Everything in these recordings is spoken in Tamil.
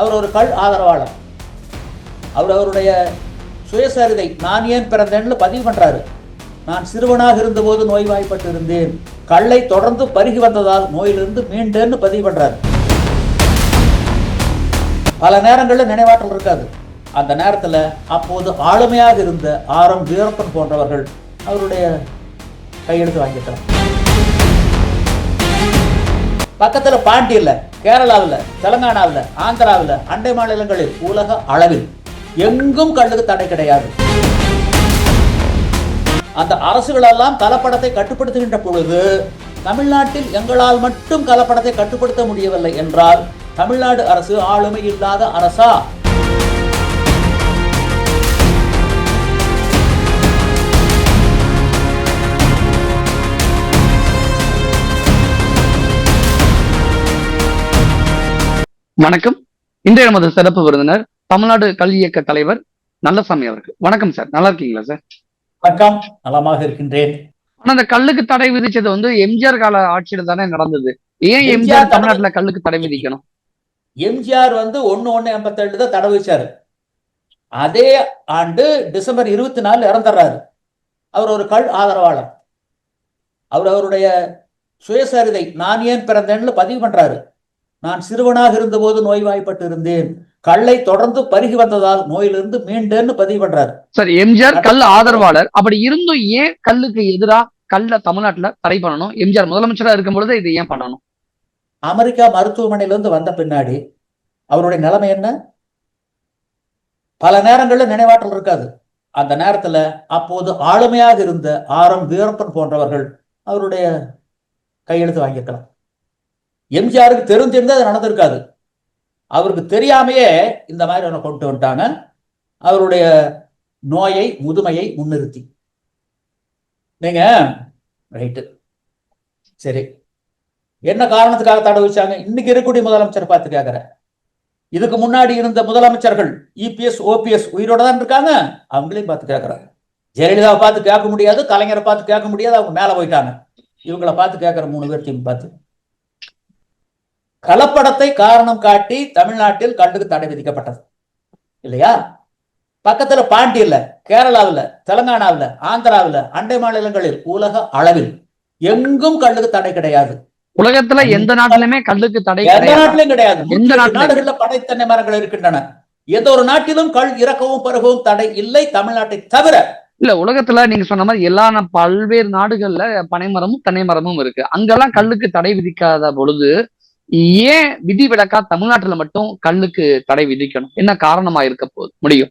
அவர் ஒரு கல் ஆதரவாளர். அவர் அவருடைய சுயசரிதை நான் ஏன் பிறந்தேன்னு பதிவு பண்ணுறாரு நான் சிறுவனாக இருந்தபோது நோய்வாய்ப்பட்டு இருந்தேன் கல்லை தொடர்ந்து பருகி வந்ததால் நோயிலிருந்து மீண்டேன்னு பதிவு பண்ணுறாரு பல நேரங்களில் நினைவாற்றல் இருக்காது. அந்த நேரத்தில் அப்போது ஆளுமையாக இருந்த ஆரம் வீரப்பன் போன்றவர்கள் அவருடைய கையெழுத்து வாங்கிட்டார் பக்கத்தில் பாண்டியில் கேரளாவில் தெலங்கானாவில் ஆந்திராவில் அண்டை மாநிலங்களில் உலக அளவில் எங்கும் கல்லுக்கு தடை கிடையாது. அந்த அரசுகளெல்லாம் கலப்படத்தை கட்டுப்படுத்துகின்ற பொழுது தமிழ்நாட்டில் எங்களால் மட்டும் கலப்படத்தை கட்டுப்படுத்த முடியவில்லை என்றால் தமிழ்நாடு அரசு ஆளுமை இல்லாத அரசா? வணக்கம். இன்றைய நமது சிறப்பு விருந்தினர் தமிழ்நாடு கல்வி இயக்க தலைவர் நல்லசாமி அவர்கள். வணக்கம் சார். நல்லா இருக்கீங்களா சார்? வணக்கம். நலமாக இருக்கின்றேன். ஆனா அந்த கல்லுக்கு தடை விதிச்சது வந்து எம்ஜிஆர் கால ஆட்சியில தானே நடந்தது. ஏன் எம்ஜிஆர் தமிழ்நாட்டுல கல்லுக்கு தடை விதிக்கணும்? எம்ஜிஆர் வந்து ஒன்று ஒன்று எண்பத்தேழு தான் தடை வச்சாரு அதே ஆண்டு டிசம்பர் இருபத்தி நாலு இறந்துடுறாரு. அவர் ஒரு கள் ஆதரவாளர். அவர் அவருடைய சுயசரிதை நான் ஏன் பிறந்தேன்னு பதிவு பண்றாரு. நான் சிறுவனாக இருந்தபோது நோய்வாய்ப்பட்டு இருந்தேன் கல்லை தொடர்ந்து பருகி வந்ததால் நோயிலிருந்து மீண்டேன்னு பதிவு பண்றாரு. சார் எம்ஜிஆர் கல் ஆதரவாளர். அப்படி இருந்தும் ஏன் கல்லுக்கு எதிரா கல்ல தமிழ்நாட்டுல தடை பண்ணணும்? எம்ஜிஆர் முதலமைச்சரா இருக்கும் பொழுது இதை ஏன் பண்ணணும்? அமெரிக்கா மருத்துவமனையிலிருந்து வந்த பின்னாடி அவருடைய நிலைமை என்ன? பல நேரங்களில் நினைவாற்றல் இருக்காது. அந்த நேரத்துல அப்போது ஆளுமையாக இருந்த ஆரம் வீரப்பன் போன்றவர்கள் அவருடைய கையெழுத்து வாங்கியிருக்கலாம். எம்ஜிஆருக்கு தெரிஞ்சிருந்தா அது நடந்திருக்காது. அவருக்கு தெரியாமையே இந்த மாதிரி ஒன்று கொண்டு வந்துட்டாங்க. அவருடைய நோயை முதுமையை முன்னிறுத்தி. நீங்க ரைட்டு சரி. என்ன காரணத்துக்காக தடை வச்சாங்க இன்னைக்கு இருக்கக்கூடிய முதலமைச்சர் பார்த்து கேட்கிறேன் இதுக்கு முன்னாடி இருந்த முதலமைச்சர்கள் இபிஎஸ் ஓபிஎஸ் உயிரோட தான் இருக்காங்க. அவங்களையும் பார்த்து கேட்கிறாங்க ஜெயலலிதாவை பார்த்து கேட்க முடியாது கலைஞரை பார்த்து கேட்க முடியாது அவங்க மேலே போயிட்டாங்க. இவங்கள பார்த்து கேட்குற மூணு பேர் டீம் பார்த்து. கலப்படத்தை காரணம் காட்டி தமிழ்நாட்டில் கல்லுக்கு தடை விதிக்கப்பட்டது. இல்லையா? பக்கத்துல பாண்டியில கேரளாவில் தெலங்கானாவில் ஆந்திராவில் அண்டை மாநிலங்களில் உலக அளவில் எங்கும் கல்லுக்கு தடை கிடையாது. உலகத்துல எந்த நாட்டிலுமே கல்லுக்கு தடை எந்த நாட்டிலும் கிடையாது. எந்த நாடுகள்ல படைத்தன்னை மரங்கள் இருக்கின்றன. எந்த ஒரு நாட்டிலும் கள் இறக்கவும் பருகவும் தடை இல்லை தமிழ்நாட்டை தவிர. இல்ல உலகத்துல நீங்க சொன்ன மாதிரி எல்லா பல்வேறு நாடுகள்ல பனைமரமும் தென்னை மரமும் இருக்கு. அங்கெல்லாம் கல்லுக்கு தடை விதிக்காத பொழுது ஏன் விதிவிலக்கா தமிழ்நாட்டுல மட்டும் கல்லுக்கு தடை விதிக்கணும்? என்ன காரணமா இருக்க போகுது? முடியும்.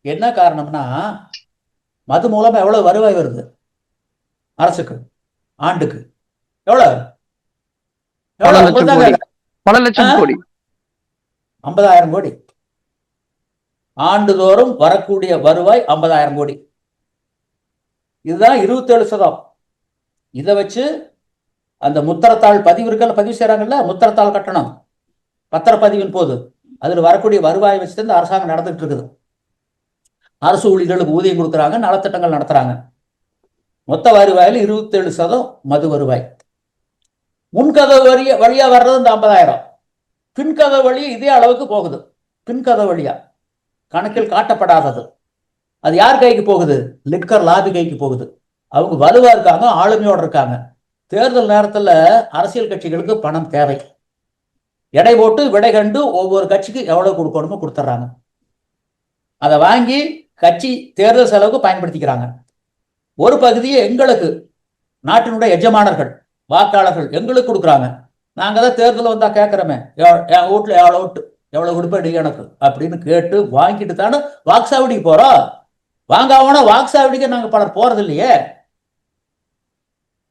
என்ன காரணம்னா மது மூலமா எவ்வளவு வருவாய் வருது? அரசுக்கு ஆண்டுக்கு. எவ்வளவு? பல? லட்சம்? கோடி. ஐம்பதாயிரம் கோடி. ஆண்டுதோறும் வரக்கூடிய வருவாய் ஐம்பதாயிரம் கோடி. இதுதான் இருபத்தேழு சதம். இதை வச்சு அந்த முத்திரத்தாள் பதிவு இருக்கல பதிவு செய்கிறாங்கல்ல முத்திரத்தாள் கட்டணம். பத்திரப்பதிவின் போது அதில் வரக்கூடிய வருவாய் வச்சுட்டு இந்த அரசாங்கம் நடந்துட்டு இருக்குது. அரசு ஊழியர்களுக்கு ஊதியம் கொடுக்குறாங்க நலத்திட்டங்கள் நடத்துறாங்க. மொத்த வருவாயில் இருபத்தேழு சதம் மது வருவாய். முன்கதவு வழிய வழியா வர்றது இந்த ஐம்பதாயிரம். பின்கதவு வழி இதே அளவுக்கு போகுது. பின்கதவு வழியா. கணக்கில் காட்டப்படாதது. அது யார் கைக்கு போகுது? லிக்கர் லாபி கைக்கு போகுது. அவங்க வலுவா இருக்காங்க ஆளுமையோட இருக்காங்க. தேர்தல் நேரத்தில் அரசியல் கட்சிகளுக்கு பணம் தேவை. எடை போட்டு விடை கண்டு ஒவ்வொரு கட்சிக்கு எவ்வளவு கொடுக்கணுமோ கொடுத்துட்றாங்க அதை வாங்கி கட்சி தேர்தல் செலவுக்கு பயன்படுத்திக்கிறாங்க. ஒரு பகுதியை எங்களுக்கு நாட்டினுடைய எஜமானர்கள் வாக்காளர்கள் எங்களுக்கு கொடுக்குறாங்க. நாங்கள் தான் தேர்தல் வந்தால் கேட்குறோமே என் வீட்டில் எவ்வளோ ஓட்டு எவ்வளோ கொடுப்பேன் எனக்கு? அப்படின்னு கேட்டு வாங்கிட்டு தானே வாக்குசாவடிக்கு போகிறோம் வாங்காமனா வாக்குசாவடிக்கு நாங்கள் பலர் போகிறது இல்லையே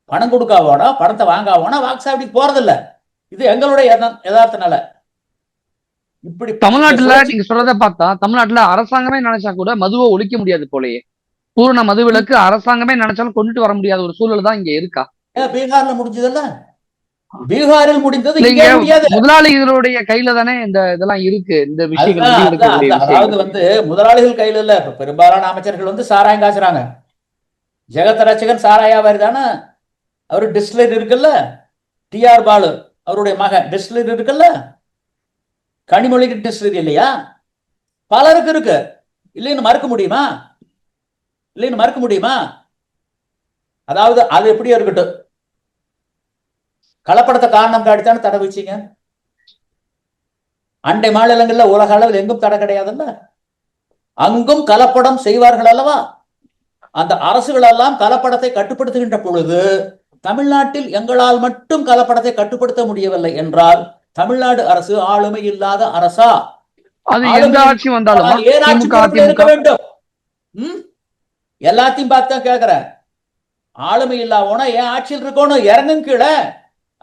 பணம் கொடுக்காவோனா பணத்தை வாங்காவோனா வாக்குசாவடிக்கு போறது இல்ல இது எங்களுடைய யதா- யதார்த்த நிலை. இப்படி தமிழ்நாட்டுல நீங்க சொல்றத பார்த்தா தமிழ்நாட்டுல அரசாங்கமே நினைச்சா கூட மதுவை ஒழிக்க முடியாது போலயே. பூரண மது விலக்கு அரசாங்கமே நினைச்சாலும் கொண்டுட்டு வர முடியாத ஒரு சூழல் தான் இங்க இருக்கா? பீகார்ல முடிஞ்சதல்ல? பீகாரில் முடிந்தது இல்லைங்க இங்கே முடியாது. முதலாளிகளுடைய கையில தானே இந்த இதெல்லாம் இருக்கு இந்த விஷயங்கள் அதாவது. வந்து முதலாளிகள் கையில இல்ல. பெரும்பாலான அமைச்சர்கள் வந்து சாராயம் காய்ச்சுறாங்க ஜெகத் ரட்சகன் சாராய வியாபாரி தானே? அவர் டிஸ்லைன் இருக்குல்ல? டிஆர் பாலு அவருடைய மகன். டிஸ்லைன் இருக்குல்ல? கனிமொழி டிஸ்லைன் இல்லையா? பலருக்கு இருக்கு. இல்லைன்னு மறுக்க முடியுமா? இல்லைன்னு மறுக்க முடியுமா? அதாவது அது எப்படியோ இருக்கட்டும். கலப்படத்தை காரணம் காட்டித்தானே தடை வச்சீங்க அண்டை மாநிலங்கள்ல உலக அளவில் எங்கும் தடை கிடையாதுல்ல? அங்கும் கலப்படம் செய்வார்கள் அல்லவா? அந்த அரசுகள் எல்லாம் கலப்படத்தை கட்டுப்படுத்துகின்ற பொழுது தமிழ்நாட்டில் எங்களால் மட்டும் கலப்படத்தை கட்டுப்படுத்த முடியவில்லை என்றால் தமிழ்நாடு அரசு ஆளுமை இல்லாத அரசா இருக்க வேண்டும்? எல்லாத்தையும் பார்த்து தான் கேக்குறேன் ஆளுமை இல்லாம ஏன் ஆட்சியில் இருக்கணும்? இறங்கும் கீழே.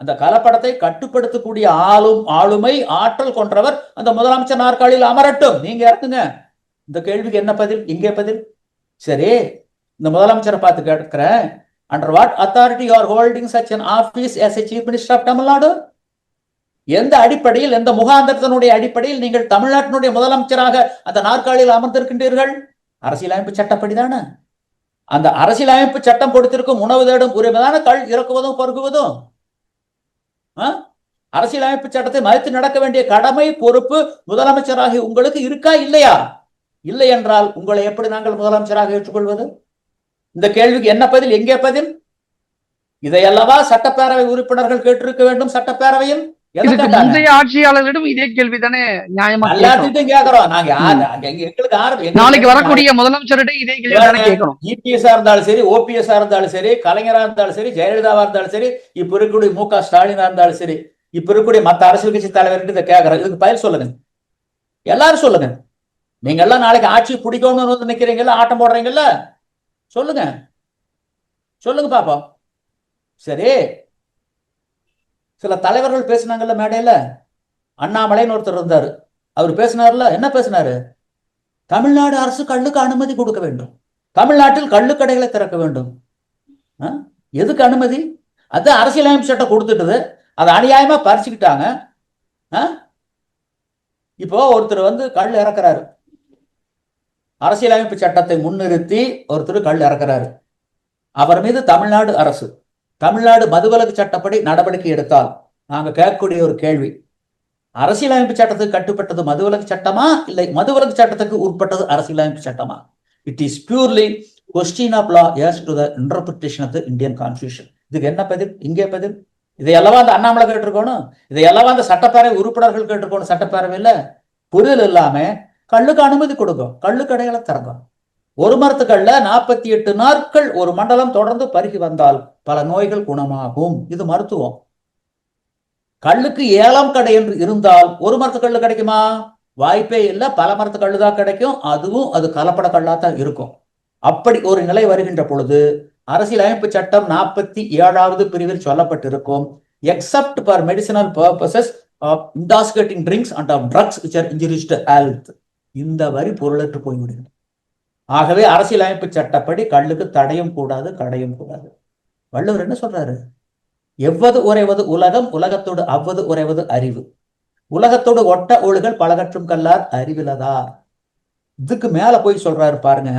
அந்த கலப்படத்தை கட்டுப்படுத்தக்கூடிய ஆளும் ஆளுமை ஆற்றல் கொன்றவர் அந்த முதலமைச்சர் நாற்காலியில் அமரட்டும். நீங்க இறக்குங்க. இந்த கேள்விக்கு என்ன பதில்? இங்கே பதில். சரி இந்த முதலமைச்சரை பார்த்து கேட்கிறேன். Under what authority are holding such an office as a chief minister of Tamil Nadu எந்த அடிப்படையில் எந்த முகாந்திரத்தினுடைய அடிப்படையில் நீங்கள் தமிழ்நாட்டினுடைய முதலமைச்சராக அந்த நாற்காலியில் அமர்ந்திருக்கின்றீர்கள்? அரசியலமைப்பு சட்டப்படிதானே. அந்த அரசியலமைப்பு சட்டம் கொடுத்திருக்கும் உணவு தேடும் உரிமைதான கள் இறக்குவதும் பருகுவதும் ஆ? அரசியலமைப்பு சட்டத்தை மதித்து நடக்க வேண்டிய கடமை பொறுப்பு முதலமைச்சராக உங்களுக்கு இருக்கா இல்லையா? இல்லை என்றால் உங்களை எப்படி நாங்கள் முதலமைச்சராக ஏற்றுக்கொள்வது? இந்த கேள்விக்கு என்ன பதில்? எங்கே பதில்? இதையல்லவா சட்டப்பேரவை உறுப்பினர்கள் கேட்டிருக்க வேண்டும் சட்டப்பேரவையில்? முந்தைய ஆட்சியாளர்களிடம் இதே கேள்விதானே நியாயமா கேட்கணும். எல்லாத்தையும் கேக்குறோம் நாங்க எங்களுக்கு ஆரம்பி- நாளைக்கு வரக்கூடிய முதலமைச்சரிடம் இதே கேள்வி தானே கேட்கணும். இபிஎஸ்ஆ இருந்தாலும் சரி ஓபிஎஸ்ஆ இருந்தாலும் சரி கலைஞரா இருந்தாலும் சரி ஜெயலலிதாவா இருந்தாலும் சரி இப்ப இருக்கக்கூடிய மு க ஸ்டாலினா இருந்தாலும் சரி இப்ப இருக்கக்கூடிய மத்த அரசியல் கட்சி தலைவர்கிட்ட இதை கேக்குறேன் இதுக்கு பதில் சொல்லுங்க. எல்லாரும் சொல்லுங்க. நீங்க எல்லாம் நாளைக்கு ஆட்சி பிடிக்கணும்னு நிக்கிறீங்கல்ல ஆட்டம் போடுறீங்கல்ல? சொல்லுங்க. சொல்லுங்க பாப்போம். சரி. சில தலைவர்கள் பேசினாங்கல்ல மேடையில? அண்ணாமலைன்னு ஒருத்தர் இருந்தார். அவர் பேசினார்ல? என்ன பேசினாரு? தமிழ்நாடு அரசு கல்லுக்கு அனுமதி கொடுக்க வேண்டும். தமிழ்நாட்டில் கள்ளுக்கடைகளை திறக்க வேண்டும். ஆ? எதுக்கு அனுமதி? அது அரசியலமைப்பு சட்டம் கொடுத்துட்டது. அதை அநியாயமா பறிச்சுக்கிட்டாங்க. ஆ? இப்போ ஒருத்தர் வந்து கல் இறக்குறாரு. அரசியலமைப்பு சட்டத்தை முன்னிறுத்தி ஒருத்தர் கல் இறக்குறாரு. அவர் மீது தமிழ்நாடு அரசு தமிழ்நாடு மதுவிலக்கு சட்டப்படி நடவடிக்கை எடுத்தால் நாங்கள் கேட்கக்கூடிய ஒரு கேள்வி அரசியலமைப்பு சட்டத்துக்கு கட்டுப்பட்டது மதுவிலக்கு சட்டமா இல்லை மதுவிலக்கு சட்டத்துக்கு உட்பட்டது அரசியலமைப்பு சட்டமா? It is purely question of law as to the interpretation of the Indian constitution இதுக்கு என்ன பதில்? இங்கே பதில். இதையெல்லாம் அந்த அண்ணாமலை கேட்டிருக்கணும்? இதையெல்லாம் அந்த சட்டப்பேரவை உறுப்பினர்கள் கேட்டிருக்கணும்? சட்டப்பேரவையில் புரிதல் இல்லாமல் கல்லுக்கு அனுமதி கொடுக்கும் கல்லு கடைகளை திறக்கும் ஒரு மரத்துக்கல்ல நாற்பத்தி எட்டு நாட்கள் ஒரு மண்டலம் தொடர்ந்து பருகி வந்தால் பல நோய்கள் குணமாகும். இது மருத்துவம். கல்லுக்கு ஏழாம் கடை என்று இருந்தால் ஒரு மரத்து கிடைக்குமா? வாய்ப்பே இல்லை. பல மரத்து கல்லு தான் கிடைக்கும். அதுவும் அது கலப்பட கல்லா தான் இருக்கும். அப்படி ஒரு நிலை வருகின்ற பொழுது அரசியலமைப்பு சட்டம் நாற்பத்தி ஏழாவது பிரிவில் சொல்லப்பட்டிருக்கும். Except for medicinal purposes of intoxicating drinks and of drugs which are injurious health இந்த வரி பொருளற்று போய்விடுகிறது. ஆகவே அரசியலமைப்பு சட்டப்படி கல்லுக்கு தடையும் கூடாது கடையும் கூடாது. வள்ளுவர் என்ன சொல்றாரு? எவ்வது உறைவது உலகம் உலகத்தோடு அவ்வது உறைவது அறிவு. உலகத்தோடு ஒட்ட ஒழுகல் பலகற்றும் கல்லார் அறிவிலதா இதுக்கு மேல போய் சொல்றாரு பாருங்க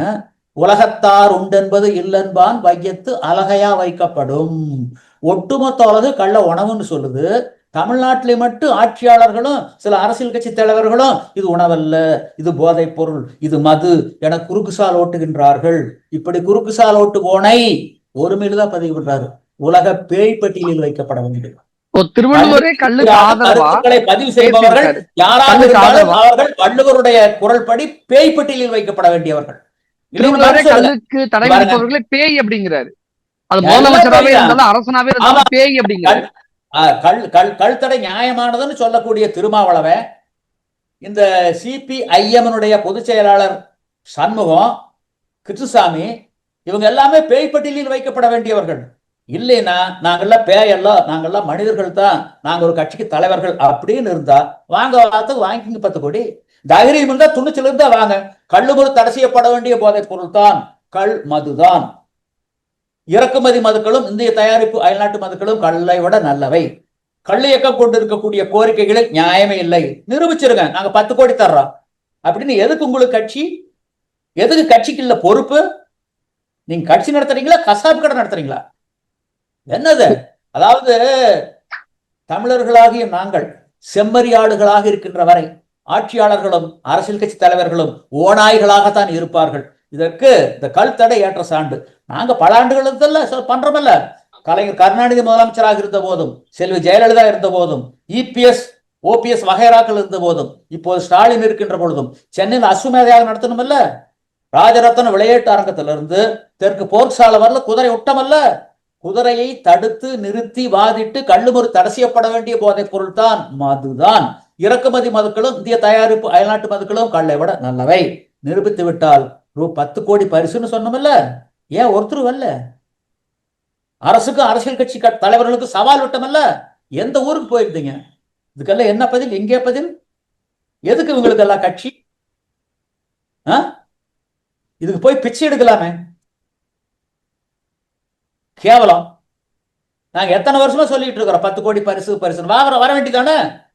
உலகத்தார் உண்டென்பது இல்லென்பான் வையத்து அழகையா வைக்கப்படும். ஒட்டுமொத்த உலக கள்ள உணவுன்னு சொல்லுது தமிழ்நாட்டிலே மட்டும் ஆட்சியாளர்களும் சில அரசியல் கட்சி தலைவர்களும் இது உணவல்ல இது போதைப் பொருள் இது மது என குறுக்குசால் ஓட்டுகின்றார்கள் இப்படி குறுக்குசால் ஓட்டு போனை ஒருமையில்தான் பதிவு பண்றாரு உலக பேய் பட்டியலில் வைக்கப்பட கருத்துக்களை பதிவு செய்பவர்கள். யாராக கல்லுக்கு இருந்தாலும்? அவர்கள் வள்ளுவருடைய குரல்படி பேய் பட்டியலில் வைக்கப்பட வேண்டியவர்கள். கல்லுக்கு தடை. விதிப்பவர்களே பேய் அப்படிங்கிறாரு அது தான். இருந்தாலும் அரசனாவே இருந்தாலும் பேய் அப்படிங்கிறாரு கல் கல் கழுத்தடை நியாயமானதுன்னு சொல்லக்கூடிய திருமாவளவன் இந்த சிபிஐஎம்னுடைய பொதுச் செயலாளர் சண்முகம் கிருஷ்ணசாமி இவங்க எல்லாமே பேய்பட்டியலில் வைக்கப்பட வேண்டியவர்கள். இல்லைன்னா நாங்கள்லாம் பேயெல்லாம் நாங்கள்லாம் மனிதர்கள் தான் நாங்க ஒரு கட்சிக்கு தலைவர்கள் அப்படின்னு இருந்தா வாங்க வார்த்தைக்கு வாங்கிக்கிங்க பத்து கோடி. தைரியம் இருந்தா துணிச்சல் இருந்தா வாங்க. கள்ளுமுறை தடை செய்யப்பட வேண்டிய போதைப் பொருள் தான் கல் மதுதான். இறக்குமதி மதுக்களும் இந்திய தயாரிப்பு அயல்நாட்டு மதுக்களும் கல்லை விட நல்லவை. கள்ளியக்கம் கொண்டிருக்கக்கூடிய கொண்டு இருக்கக்கூடிய கோரிக்கைகளில் நியாயமே இல்லை. நிரூபிச்சிருங்க நாங்க பத்து கோடி தர்றோம். அப்படின்னு எதுக்கு உங்களுக்கு கட்சி? எதுக்கு கட்சிக்கு இல்ல பொறுப்பு? நீங்க கட்சி நடத்துறீங்களா? கசாப்பு கடை நடத்துறீங்களா? என்னது? அதாவது தமிழர்களாகிய நாங்கள் செம்மறியாடுகளாக இருக்கின்ற வரை ஆட்சியாளர்களும் அரசியல் கட்சி தலைவர்களும் ஓநாய்களாகத்தான் இருப்பார்கள். இதற்கு இந்த கல் தடை ஏற்ற சான்று. நாங்க பல ஆண்டுகள் பண்றோமல்ல. கலைஞர் கருணாநிதி முதலமைச்சராக இருந்த போதும் செல்வி ஜெயலலிதா இருந்த போதும் இபிஎஸ் ஓபிஎஸ் வகைராக்கள் இருந்த போதும் இப்போது ஸ்டாலின் இருக்கின்ற பொழுதும் சென்னையில் அசுமேதையாக நடத்தணுமல்ல? ராஜரத்ன விளையாட்டு அரங்கத்திலிருந்து தெற்கு போர்க் சாலை வரல குதிரை விட்டமல்ல குதிரையை தடுத்து நிறுத்தி வாதிட்டு கள்ளுமுறை தடை செய்யப்பட வேண்டிய போதைப் பொருள் தான் மதுதான். இறக்குமதி மதுக்களும் இந்திய தயாரிப்பு அயல்நாட்டு மதுக்களும் கல்லை விட நல்லவை. நிரூபித்து விட்டால் ரூ பத்து கோடி பரிசுன்னு சொன்னோம்ல ஏன் ஒருத்தர் வரல? அரசுக்கும் அரசியல் கட்சி தலைவர்களுக்கும் சவால் விட்டமல்ல எந்த ஊருக்கு போயிருந்தீங்க? இதுக்கெல்லாம் என்ன பதில் எங்கே பதில்? எதுக்கு இவங்களுக்கு எல்லாம் கட்சி? ஆ? இதுக்கு போய் பிச்சை எடுக்கலாமே. கேவலம். நாங்க எத்தனை வருஷமா சொல்லிட்டு இருக்கிறோம் பத்து கோடி பரிசு பரிசு வாங்குற வர வேண்டியதானே